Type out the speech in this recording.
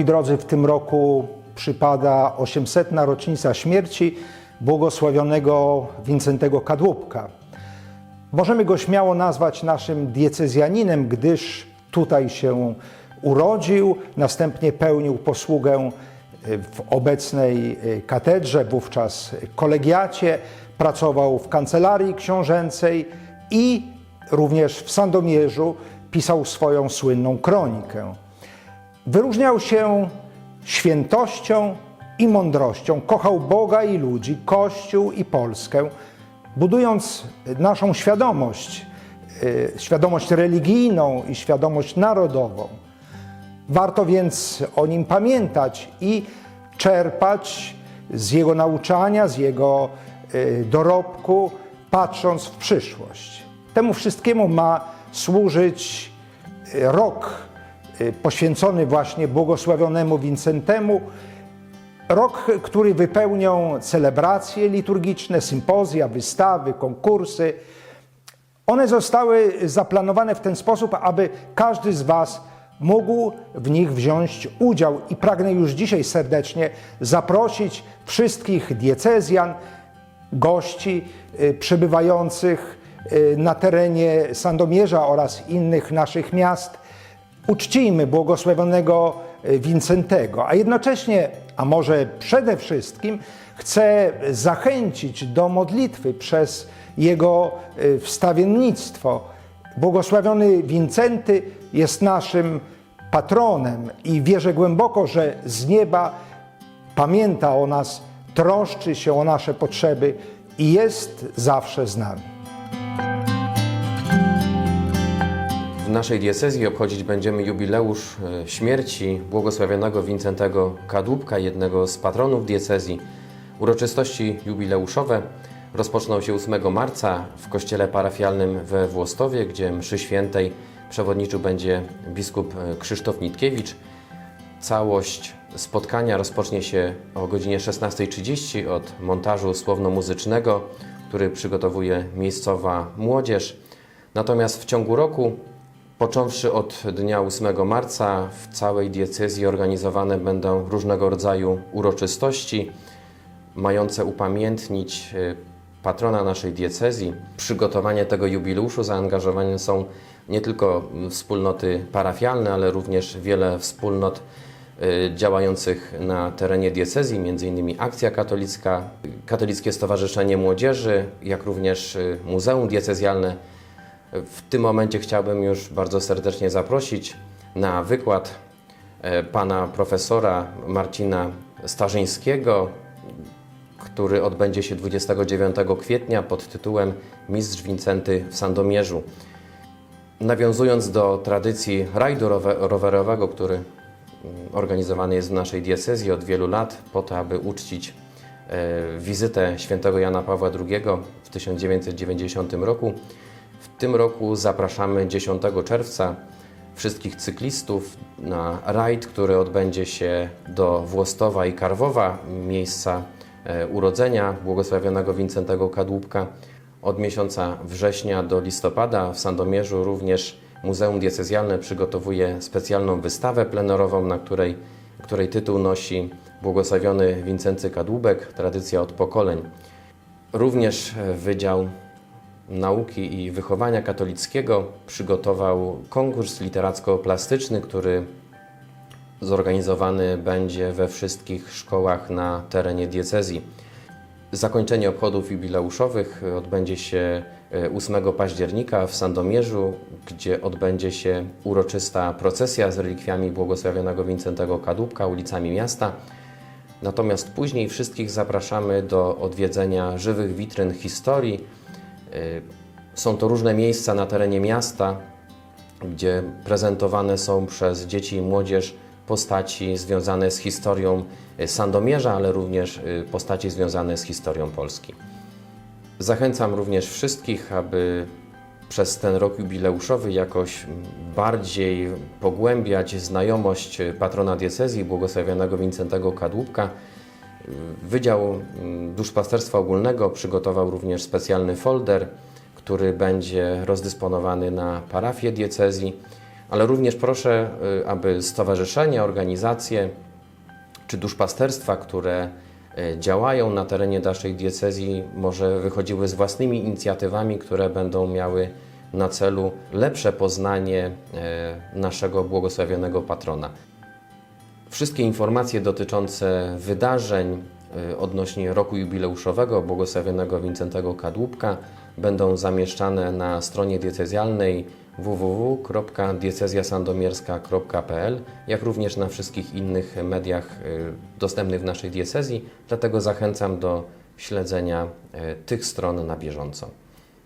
Moi drodzy, w tym roku przypada 800. rocznica śmierci błogosławionego Wincentego Kadłubka. Możemy go śmiało nazwać naszym diecezjaninem, gdyż tutaj się urodził, następnie pełnił posługę w obecnej katedrze, wówczas kolegiacie, pracował w kancelarii książęcej i również w Sandomierzu pisał swoją słynną kronikę. Wyróżniał się świętością i mądrością, kochał Boga i ludzi, Kościół i Polskę, budując naszą świadomość, y, świadomość religijną i świadomość narodową. Warto więc o nim pamiętać i czerpać z jego nauczania, z jego y, dorobku, patrząc w przyszłość. Temu wszystkiemu ma służyć y, rok poświęcony właśnie błogosławionemu Wincentemu, Rok, który wypełnią celebracje liturgiczne, sympozja, wystawy, konkursy. One zostały zaplanowane w ten sposób, aby każdy z Was mógł w nich wziąć udział. I pragnę już dzisiaj serdecznie zaprosić wszystkich diecezjan, gości y, przebywających y, na terenie Sandomierza oraz innych naszych miast. Uczcijmy błogosławionego y, Wincentego, a jednocześnie, a może przede wszystkim, chcę zachęcić do modlitwy przez jego y, wstawiennictwo. Błogosławiony Wincenty jest naszym patronem i wierzę głęboko, że z nieba pamięta o nas, troszczy się o nasze potrzeby i jest zawsze z nami. W naszej diecezji obchodzić będziemy jubileusz e, śmierci błogosławionego Wincentego Kadłubka, jednego z patronów diecezji. Uroczystości jubileuszowe rozpoczną się 8 marca w kościele parafialnym we Włostowie, gdzie mszy świętej przewodniczył będzie biskup e, Krzysztof Nitkiewicz. Całość spotkania rozpocznie się o godzinie 16.30 od montażu słowno-muzycznego, który przygotowuje miejscowa młodzież. Natomiast w ciągu roku, począwszy od dnia 8 marca, w całej diecezji organizowane będą różnego rodzaju uroczystości mające upamiętnić e, patrona naszej diecezji. Przygotowanie tego jubileuszu zaangażowane są nie tylko wspólnoty parafialne, ale również wiele wspólnot y, działających na terenie diecezji, m.in. Akcja Katolicka, Katolickie Stowarzyszenie Młodzieży, jak również y, Muzeum Diecezjalne. W tym momencie chciałbym już bardzo serdecznie zaprosić na wykład e, pana profesora Marcina Starzyńskiego, który odbędzie się 29 kwietnia pod tytułem Mistrz Wincenty w Sandomierzu. Nawiązując do tradycji rajdu rowe- rowerowego, który mm, organizowany jest w naszej diecezji od wielu lat, po to, aby uczcić e, wizytę świętego Jana Pawła II w 1990 roku, w tym roku zapraszamy 10 czerwca wszystkich cyklistów na rajd, który odbędzie się do Włostowa i Karwowa, miejsca e, urodzenia błogosławionego Wincentego Kadłubka. Od miesiąca września do listopada w Sandomierzu również Muzeum Diecezjalne przygotowuje specjalną wystawę plenerową, na której, której tytuł nosi Błogosławiony Wincenty Kadłubek, tradycja od pokoleń. Również e, Wydział Nauki i Wychowania Katolickiego przygotował konkurs literacko-plastyczny, który zorganizowany będzie we wszystkich szkołach na terenie diecezji. Zakończenie obchodów jubileuszowych odbędzie się e, 8 października w Sandomierzu, gdzie odbędzie się uroczysta procesja z relikwiami błogosławionego Wincentego Kadłubka ulicami miasta. Natomiast później wszystkich zapraszamy do odwiedzenia żywych witryn historii. Y, Są to różne miejsca na terenie miasta, gdzie prezentowane są przez dzieci i młodzież postaci związane z historią y, Sandomierza, ale również y, postaci związane z historią Polski. Zachęcam również wszystkich, aby przez ten rok jubileuszowy jakoś bardziej pogłębiać znajomość patrona diecezji błogosławionego Wincentego Kadłubka. Wydział mm, Duszpasterstwa Ogólnego przygotował również specjalny folder, który będzie rozdysponowany na parafię diecezji. ale również proszę, y, aby stowarzyszenia, organizacje czy duszpasterstwa, które y, działają na terenie naszej diecezji, może wychodziły z własnymi inicjatywami, które będą miały na celu lepsze poznanie y, naszego błogosławionego patrona. Wszystkie informacje dotyczące wydarzeń y, odnośnie roku jubileuszowego błogosławionego Wincentego Kadłubka będą zamieszczane na stronie diecezjalnej www.diecezjasandomierska.pl, jak również na wszystkich innych mediach y, dostępnych w naszej diecezji, dlatego zachęcam do śledzenia y, tych stron na bieżąco.